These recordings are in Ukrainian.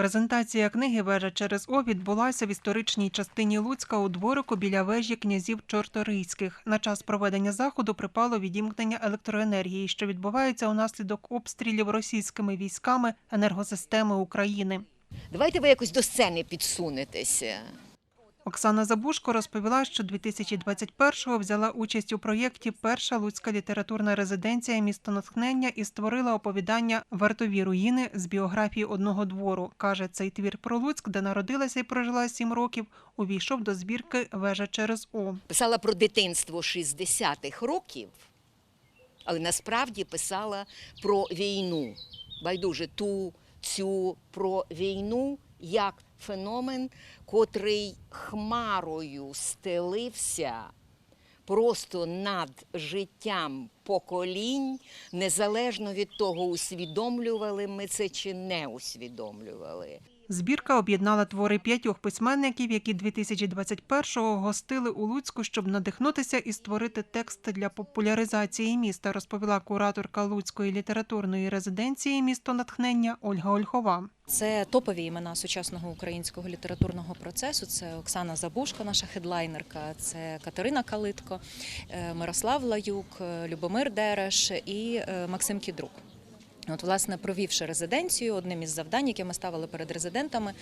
Презентація книги Вежа через О відбулася в історичній частині Луцька у дворику біля вежі князів Чорторийських. На час проведення заходу припало відімкнення електроенергії, що відбувається унаслідок обстрілів російськими військами енергосистеми України. Давайте ви якось до сцени підсунетеся. Оксана Забушко розповіла, що 2021-го взяла участь у проєкті Перша луцька літературна резиденція місто натхнення і створила оповідання Вартові руїни з біографії одного двору. каже, цей твір про Луцьк, де народилася і прожила сім років, увійшов до збірки Вежа через О. Писала про дитинство 60-х років, але насправді писала про війну. Байдуже ту, цю про війну як феномен, котрий хмарою стелився просто над життям поколінь, незалежно від того, усвідомлювали ми це чи не усвідомлювали. Збірка об'єднала твори п'ятьох письменників, які 2021-го гостили у Луцьку, щоб надихнутися і створити текст для популяризації міста, розповіла кураторка Луцької літературної резиденції місто натхнення Ольга Ольхова. Це топові імена сучасного українського літературного процесу. Це Оксана Забушко, наша хедлайнерка, це Катерина Калитко, е, Мирослав Лаюк, е, Любомир Дереш і е, Максим Кідрук. От, власне, провівши резиденцію, одним із завдань, яке ми ставили перед резидентами,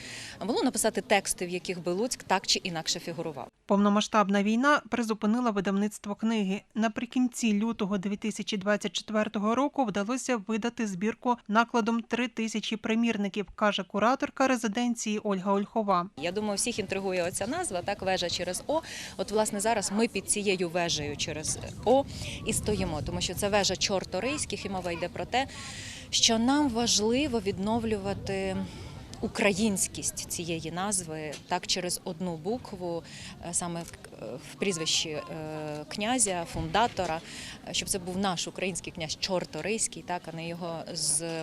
було написати тексти, в яких би Луцьк так чи інакше фігурував. Повномасштабна війна призупинила видавництво книги. Наприкінці лютого 2024 року вдалося видати збірку накладом три тисячі примірників, каже кураторка резиденції Ольга Ольхова. Я думаю, всіх інтригує оця назва, так вежа через О. От, власне, зараз ми під цією вежею через О і стоїмо, тому що це вежа чорторийських, і мова йде про те, що нам важливо відновлювати. Українськість цієї назви так через одну букву, е, саме в, прізвищі е, князя, фундатора, щоб це був наш український князь Чорторийський, так а не його з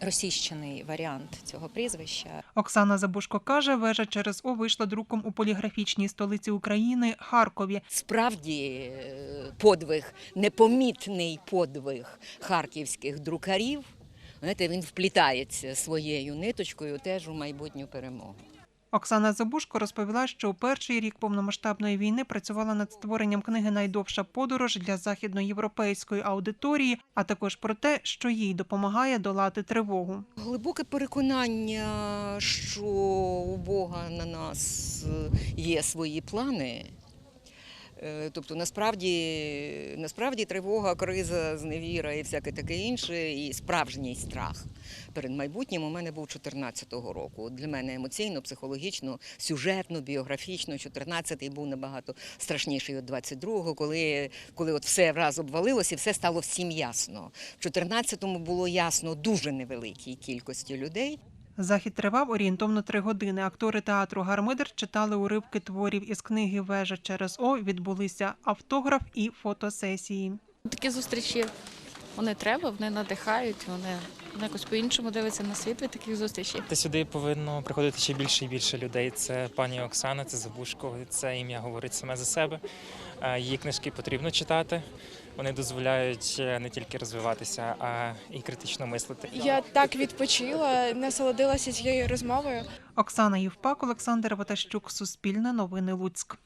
російщений варіант цього прізвища. Оксана Забушко каже, вежа через О вийшла друком у поліграфічній столиці України Харкові. Справді е, подвиг, непомітний подвиг харківських друкарів. Знаєте, він вплітається своєю ниточкою теж у майбутню перемогу. Оксана Забушко розповіла, що у перший рік повномасштабної війни працювала над створенням книги Найдовша подорож для західноєвропейської аудиторії, а також про те, що їй допомагає долати тривогу. Глибоке переконання, що у Бога на нас е, є свої плани. Е, Тобто, насправді, насправді тривога, криза, зневіра і всяке таке інше, і справжній страх перед майбутнім у мене був 14-го року. Для мене емоційно, психологічно, сюжетно, біографічно. 14-й був набагато страшніший від 22-го, коли, коли от все враз обвалилося і все стало всім ясно. В 14-му було ясно дуже невеликій кількості людей. Захід тривав орієнтовно три години. Актори театру Гармидер читали уривки творів із книги Вежа через О. Відбулися автограф і фотосесії. Такі зустрічі вони треба, вони надихають, вони, вони якось по-іншому дивляться на світ від таких зустрічей. Та сюди повинно приходити ще більше і більше людей. Це пані Оксана, це Забушко, це ім'я говорить саме за себе. Е, Її книжки потрібно читати. Вони дозволяють е, не тільки розвиватися, а і критично мислити. Я так відпочила, насолодилася цією розмовою. Оксана Євпак, Олександр Ватащук, Суспільне новини Луцьк.